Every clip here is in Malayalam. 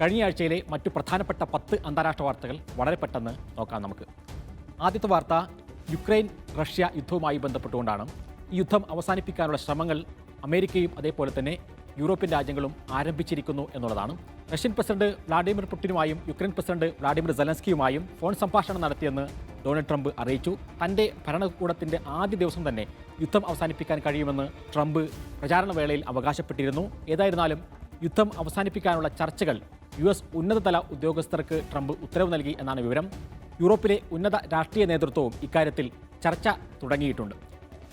കഴിഞ്ഞ ആഴ്ചയിലെ മറ്റു പ്രധാനപ്പെട്ട പത്ത് അന്താരാഷ്ട്ര വാർത്തകൾ വളരെ പെട്ടെന്ന് നോക്കാം നമുക്ക്. ആദ്യത്തെ വാർത്ത യുക്രൈൻ റഷ്യ യുദ്ധവുമായി ബന്ധപ്പെട്ടുകൊണ്ടാണ് ഈ യുദ്ധം അവസാനിപ്പിക്കാനുള്ള ശ്രമങ്ങൾ അമേരിക്കയും അതേപോലെ തന്നെ യൂറോപ്യൻ രാജ്യങ്ങളും ആരംഭിച്ചിരിക്കുന്നു എന്നുള്ളതാണ്. റഷ്യൻ പ്രസിഡന്റ് വ്ളാഡിമിർ പുടിനുമായും യുക്രൈൻ പ്രസിഡന്റ് വ്ളാഡിമിർ സെലൻസ്കിയുമായും ഫോൺ സംഭാഷണം നടത്തിയെന്ന് ഡൊണാൾഡ് ട്രംപ് അറിയിച്ചു. തന്റെ ഭരണകൂടത്തിന്റെ ആദ്യ ദിവസം തന്നെ യുദ്ധം അവസാനിപ്പിക്കാൻ കഴിയുമെന്ന് ട്രംപ് പ്രചാരണ വേളയിൽ അവകാശപ്പെട്ടിരുന്നു. ഏതായിരുന്നാലും യുദ്ധം അവസാനിപ്പിക്കാനുള്ള ചർച്ചകൾ യു എസ് ഉന്നതതല ഉദ്യോഗസ്ഥർക്ക് ട്രംപ് ഉത്തരവ് നൽകി എന്നാണ് വിവരം. യൂറോപ്പിലെ ഉന്നത രാഷ്ട്രീയ നേതൃത്വവും ഇക്കാര്യത്തിൽ ചർച്ച തുടങ്ങിയിട്ടുണ്ട്.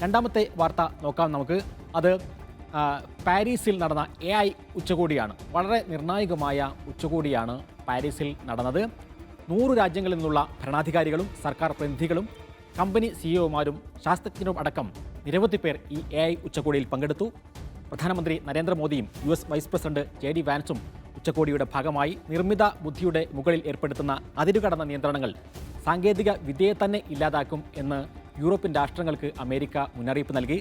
രണ്ടാമത്തെ വാർത്ത നോക്കാം നമുക്ക്. അത് പാരീസിൽ നടന്ന എ ഐ ഉച്ചകോടിയാണ്. വളരെ നിർണായകമായ ഉച്ചകോടിയാണ് പാരീസിൽ നടന്നത്. നൂറ് രാജ്യങ്ങളിൽ നിന്നുള്ള ഭരണാധികാരികളും സർക്കാർ പ്രതിനിധികളും കമ്പനി സിഇഒമാരും ശാസ്ത്രജ്ഞരും അടക്കം നിരവധി പേർ ഈ എ ഐ ഉച്ചകോടിയിൽ പങ്കെടുത്തു. പ്രധാനമന്ത്രി നരേന്ദ്രമോദിയും U S vice president J D വാൻസും ഉച്ചകോടിയുടെ ഭാഗമായി നിർമ്മിത ബുദ്ധിയുടെ മുകളിൽ ഏർപ്പെടുത്തുന്ന അതിരുകടന്ന നിയന്ത്രണങ്ങൾ സാങ്കേതിക വിദ്യയെ തന്നെ ഇല്ലാതാക്കും എന്ന് യൂറോപ്യൻ രാഷ്ട്രങ്ങൾക്ക് അമേരിക്ക മുന്നറിയിപ്പ് നൽകി.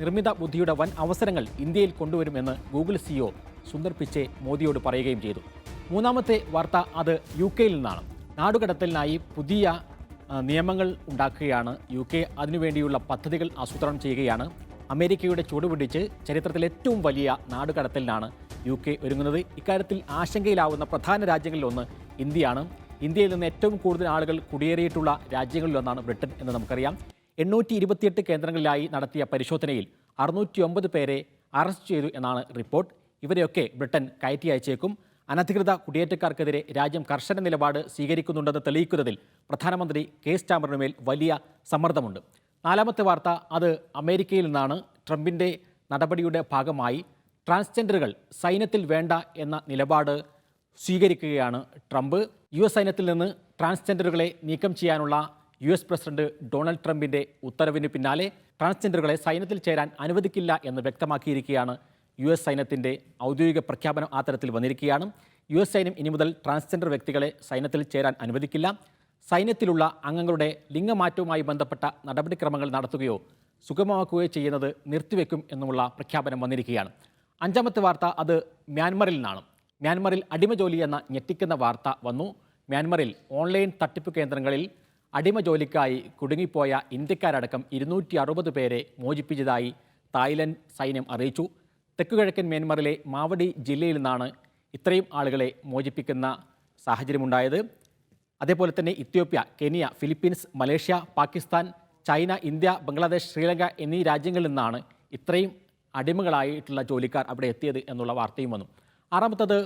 നിർമ്മിത ബുദ്ധിയുടെ വൻ അവസരങ്ങൾ ഇന്ത്യയിൽ കൊണ്ടുവരുമെന്ന് ഗൂഗിൾ സിഇഒ സുന്ദർ പിച്ചെ മോദിയോട് പറയുകയും ചെയ്തു. മൂന്നാമത്തെ വാർത്ത അത് യു കെയിൽ നിന്നാണ്. നാടുകടത്തലിനായി പുതിയ നിയമങ്ങൾ ഉണ്ടാക്കുകയാണ് യു കെ. അതിനുവേണ്ടിയുള്ള പദ്ധതികൾ ആസൂത്രണം ചെയ്യുകയാണ്. അമേരിക്കയുടെ ചൂടുപിടിച്ച് ചരിത്രത്തിലെ ഏറ്റവും വലിയ നാടുകടത്തലിനാണ് യു കെ ഒരുങ്ങുന്നത്. ഇക്കാര്യത്തിൽ ആശങ്കയിലാവുന്ന പ്രധാന രാജ്യങ്ങളിലൊന്ന് ഇന്ത്യയാണ്. ഇന്ത്യയിൽ നിന്ന് ഏറ്റവും കൂടുതൽ ആളുകൾ കുടിയേറിയിട്ടുള്ള രാജ്യങ്ങളിലൊന്നാണ് ബ്രിട്ടൻ എന്ന് നമുക്കറിയാം. എണ്ണൂറ്റി ഇരുപത്തിയെട്ട് കേന്ദ്രങ്ങളിലായി നടത്തിയ പരിശോധനയിൽ അറുന്നൂറ്റി ഒമ്പത് പേരെ അറസ്റ്റ് ചെയ്തു എന്നാണ് റിപ്പോർട്ട്. ഇവരെയൊക്കെ ബ്രിട്ടൻ കയറ്റി അയച്ചേക്കും. അനധികൃത കുടിയേറ്റക്കാർക്കെതിരെ രാജ്യം കർശന നിലപാട് സ്വീകരിക്കുന്നുണ്ടെന്ന് തെളിയിക്കുന്നതിൽ പ്രധാനമന്ത്രി കെ സ്റ്റാമറിനുമേൽ വലിയ സമ്മർദ്ദമുണ്ട്. നാലാമത്തെ വാർത്ത അത് അമേരിക്കയിൽ നിന്നാണ്. ട്രംപിന്റെ നടപടിയുടെ ഭാഗമായി ട്രാൻസ്ജെൻഡറുകൾ സൈന്യത്തിൽ വേണ്ട എന്ന നിലപാട് സ്വീകരിക്കുകയാണ് ട്രംപ്. യു എസ് സൈന്യത്തിൽ നിന്ന് ട്രാൻസ്ജെൻഡറുകളെ നീക്കം ചെയ്യാനുള്ള യു എസ് പ്രസിഡന്റ് ഡൊണാൾഡ് ട്രംപിന്റെ ഉത്തരവിന് പിന്നാലെ ട്രാൻസ്ജെൻഡറുകളെ സൈന്യത്തിൽ ചേരാൻ അനുവദിക്കില്ല എന്ന് വ്യക്തമാക്കിയിരിക്കുകയാണ് യു എസ് സൈന്യത്തിന്റെ ഔദ്യോഗിക പ്രഖ്യാപനം ആ തരത്തിൽ വന്നിരിക്കുകയാണ്. യു എസ് സൈന്യം ഇനി മുതൽ ട്രാൻസ്ജെൻഡർ വ്യക്തികളെ സൈന്യത്തിൽ ചേരാൻ അനുവദിക്കില്ല. സൈന്യത്തിലുള്ള അംഗങ്ങളുടെ ലിംഗമാറ്റവുമായി ബന്ധപ്പെട്ട നടപടിക്രമങ്ങൾ നടത്തുകയോ സുഗമമാക്കുകയോ ചെയ്യുന്നത് നിർത്തിവെക്കും എന്നുമുള്ള പ്രഖ്യാപനം വന്നിരിക്കുകയാണ്. അഞ്ചാമത്തെ വാർത്ത അത് മ്യാൻമറിൽ നിന്നാണ്. മ്യാൻമറിൽ അടിമ ജോലി എന്ന ഞെട്ടിക്കുന്ന വാർത്ത വന്നു. മ്യാൻമറിൽ ഓൺലൈൻ തട്ടിപ്പ് കേന്ദ്രങ്ങളിൽ അടിമ ജോലിക്കായി കുടുങ്ങിപ്പോയ ഇന്ത്യക്കാരടക്കം ഇരുന്നൂറ്റി അറുപത് പേരെ മോചിപ്പിച്ചതായി തായ്ലൻഡ് സൈന്യം അറിയിച്ചു. തെക്കുകിഴക്കൻ മ്യാൻമറിലെ മാവടി ജില്ലയിൽ നിന്നാണ് ഇത്രയും ആളുകളെ മോചിപ്പിക്കുന്ന സാഹചര്യമുണ്ടായത്. അതേപോലെ തന്നെ Ethiopia Kenya Philippines Malaysia Pakistan China India Bangladesh Sri Lanka എന്നീ രാജ്യങ്ങളിൽ നിന്നാണ് ഇത്രയും അടിമകളായിട്ടുള്ള ജോലിക്കാർ അവിടെ എത്തിയത് എന്നുള്ള വാർത്തയും വന്നു. ആറാമത്തത്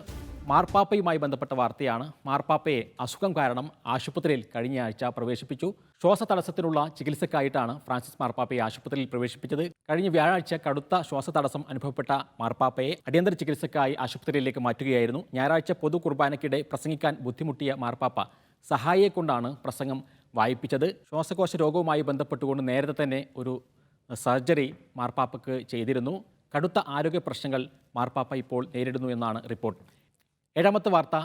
മാർപ്പാപ്പയുമായി ബന്ധപ്പെട്ട വാർത്തയാണ്. മാർപ്പാപ്പയെ അസുഖം കാരണം ആശുപത്രിയിൽ കഴിഞ്ഞ ആഴ്ച പ്രവേശിപ്പിച്ചു. ശ്വാസതടസ്സത്തിനുള്ള ചികിത്സക്കായിട്ടാണ് ഫ്രാൻസിസ് മാർപ്പാപ്പയെ ആശുപത്രിയിൽ പ്രവേശിപ്പിച്ചത്. കഴിഞ്ഞ വ്യാഴാഴ്ച കടുത്ത ശ്വാസതടസ്സം അനുഭവപ്പെട്ട മാർപ്പാപ്പയെ അടിയന്തര ചികിത്സക്കായി ആശുപത്രിയിലേക്ക് മാറ്റുകയായിരുന്നു. ഞായറാഴ്ച പൊതു കുർബാനയ്ക്കിടെ പ്രസംഗിക്കാൻ ബുദ്ധിമുട്ടിയ മാർപ്പാപ്പ സഹായിയെ കൊണ്ടാണ് പ്രസംഗം വായിപ്പിച്ചത്. ശ്വാസകോശ രോഗവുമായി ബന്ധപ്പെട്ടുകൊണ്ട് നേരത്തെ തന്നെ ഒരു സർജറി മാർപ്പാപ്പയ്ക്ക് ചെയ്തിരുന്നു. കടുത്ത ആരോഗ്യ പ്രശ്നങ്ങൾ മാർപ്പാപ്പ ഇപ്പോൾ നേരിടുന്നു എന്നാണ് റിപ്പോർട്ട്. ഏഴാമത്തെ വാർത്ത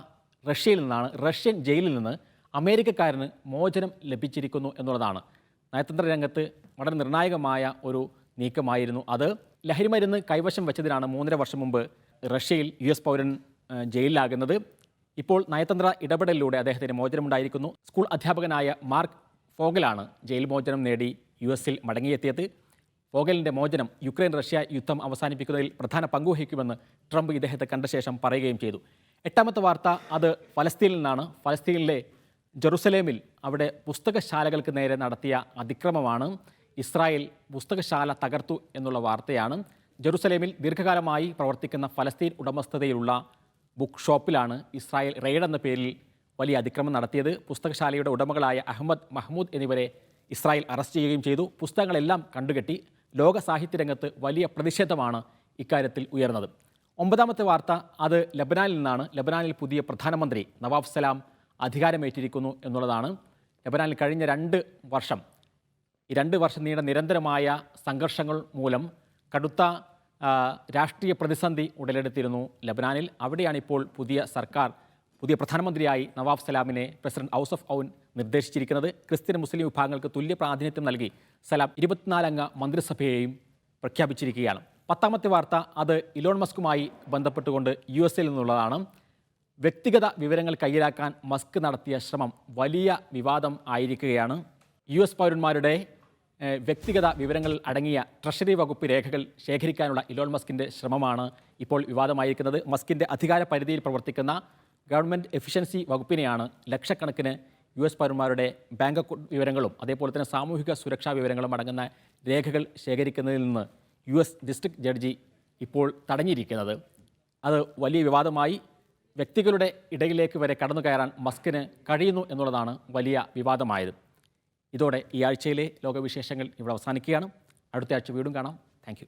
റഷ്യയിൽ നിന്നാണ്. റഷ്യൻ ജയിലിൽ നിന്ന് അമേരിക്കക്കാരന് മോചനം ലഭിച്ചിരിക്കുന്നു എന്നുള്ളതാണ്. നയതന്ത്ര രംഗത്ത് വളരെ നിർണായകമായ ഒരു നീക്കമായിരുന്നു അത്. ലഹരിമരുന്ന് കൈവശം വെച്ചതിനാണ് മൂന്നര വർഷം മുമ്പ് റഷ്യയിൽ യു എസ് പൗരൻ ജയിലിലാകുന്നത്. ഇപ്പോൾ നയതന്ത്ര ഇടപെടലിലൂടെ അദ്ദേഹത്തിന് മോചനമുണ്ടായിരിക്കുന്നു. സ്കൂൾ അധ്യാപകനായ മാർക്ക് ഫോഗലാണ് ജയിൽ മോചനം നേടി യു എസിൽ മടങ്ങിയെത്തിയത്. ഫോഗലിന്റെ മോചനം യുക്രൈൻ റഷ്യ യുദ്ധം അവസാനിപ്പിക്കുന്നതിൽ പ്രധാന പങ്കുവഹിക്കുമെന്ന് ട്രംപ് ഇദ്ദേഹത്തെ കണ്ട ശേഷം പറയുകയും ചെയ്തു. എട്ടാമത്തെ വാർത്ത അത് ഫലസ്തീനിൽ നിന്നാണ്. ഫലസ്തീനിലെ ജെറുസലേമിൽ അവിടെ പുസ്തകശാലകൾക്ക് നേരെ നടത്തിയ അതിക്രമമാണ്. ഇസ്രായേൽ പുസ്തകശാല തകർത്തു എന്നുള്ള വാർത്തയാണ്. ജെറുസലേമിൽ ദീർഘകാലമായി പ്രവർത്തിക്കുന്ന ഫലസ്തീൻ ഉടമസ്ഥതയിലുള്ള ബുക്ക് ഷോപ്പിലാണ് ഇസ്രായേൽ റെയ്ഡ് എന്ന പേരിൽ വലിയ അതിക്രമം നടത്തിയത്. പുസ്തകശാലയുടെ ഉടമകളായ അഹമ്മദ് മഹ്മൂദ് എന്നിവരെ ഇസ്രായേൽ അറസ്റ്റ് ചെയ്യുകയും ചെയ്തു. പുസ്തകങ്ങളെല്ലാം കണ്ടുകെട്ടി. ലോക സാഹിത്യ രംഗത്ത് വലിയ പ്രതിഷേധമാണ് ഇക്കാര്യത്തിൽ ഉയർന്നത്. ഒമ്പതാമത്തെ വാർത്ത അത് ലബനാനിൽ നിന്നാണ്. ലബനാനിൽ പുതിയ പ്രധാനമന്ത്രി നവാബ് സലാം അധികാരമേറ്റിരിക്കുന്നു എന്നുള്ളതാണ്. ലബനാനിൽ കഴിഞ്ഞ രണ്ട് വർഷം ഈ രണ്ട് വർഷം നീണ്ട നിരന്തരമായ സംഘർഷങ്ങൾ മൂലം കടുത്ത രാഷ്ട്രീയ പ്രതിസന്ധി ഉടലെടുത്തിരുന്നു ലബനാനിൽ. അവിടെയാണ് ഇപ്പോൾ പുതിയ സർക്കാർ പുതിയ പ്രധാനമന്ത്രിയായി നവാബ് സലാമിനെ പ്രസിഡന്റ് ഔസഫ് ഔൻ നിർദ്ദേശിച്ചിരിക്കുന്നത് ക്രിസ്ത്യൻ മുസ്ലിം വിഭാഗങ്ങൾക്ക് തുല്യ പ്രാതിനിധ്യം നൽകി സലാം ഇരുപത്തിനാലംഗ മന്ത്രിസഭയെയും പ്രഖ്യാപിച്ചിരിക്കുകയാണ്. പത്താമത്തെ വാർത്ത അത് ഇലോൺ മസ്കുമായി ബന്ധപ്പെട്ടുകൊണ്ട് യു എസിൽ നിന്നുള്ളതാണ്. വ്യക്തിഗത വിവരങ്ങൾ കയ്യിലാക്കാൻ മസ്ക് നടത്തിയ ശ്രമം വലിയ വിവാദം ആയിരിക്കുകയാണ്. യു എസ് പൗരന്മാരുടെ വ്യക്തിഗത വിവരങ്ങൾ അടങ്ങിയ ട്രഷറി വകുപ്പ് രേഖകൾ ശേഖരിക്കാനുള്ള ഇലോൺ മസ്കിന്റെ ശ്രമമാണ് ഇപ്പോൾ വിവാദമായിരിക്കുന്നത്. മസ്കിന്റെ അധികാര പരിധിയിൽ പ്രവർത്തിക്കുന്ന ഗവൺമെന്റ് എഫിഷ്യൻസി വകുപ്പിനെയാണ് ലക്ഷക്കണക്കിന് യു എസ് പൗരന്മാരുടെ ബാങ്ക് വിവരങ്ങളും അതേപോലെ തന്നെ സാമൂഹിക സുരക്ഷാ വിവരങ്ങളും അടങ്ങുന്ന രേഖകൾ ശേഖരിക്കുന്നതിൽ നിന്ന് യു എസ് ഡിസ്ട്രിക്ട് ജഡ്ജി ഇപ്പോൾ തടഞ്ഞിരിക്കുന്നത്. അത് വലിയ വിവാദമായി വ്യക്തികളുടെ ഇടയിലേക്ക് വരെ കടന്നു കയറാൻ മസ്കിന് കഴിയുന്നു എന്നുള്ളതാണ് വലിയ വിവാദമായത്. ഇതോടെ ഈ ആഴ്ചയിലെ ലോകവിശേഷങ്ങൾ ഇവിടെ അവസാനിക്കുകയാണ്. അടുത്ത ആഴ്ച വീണ്ടും കാണാം. താങ്ക്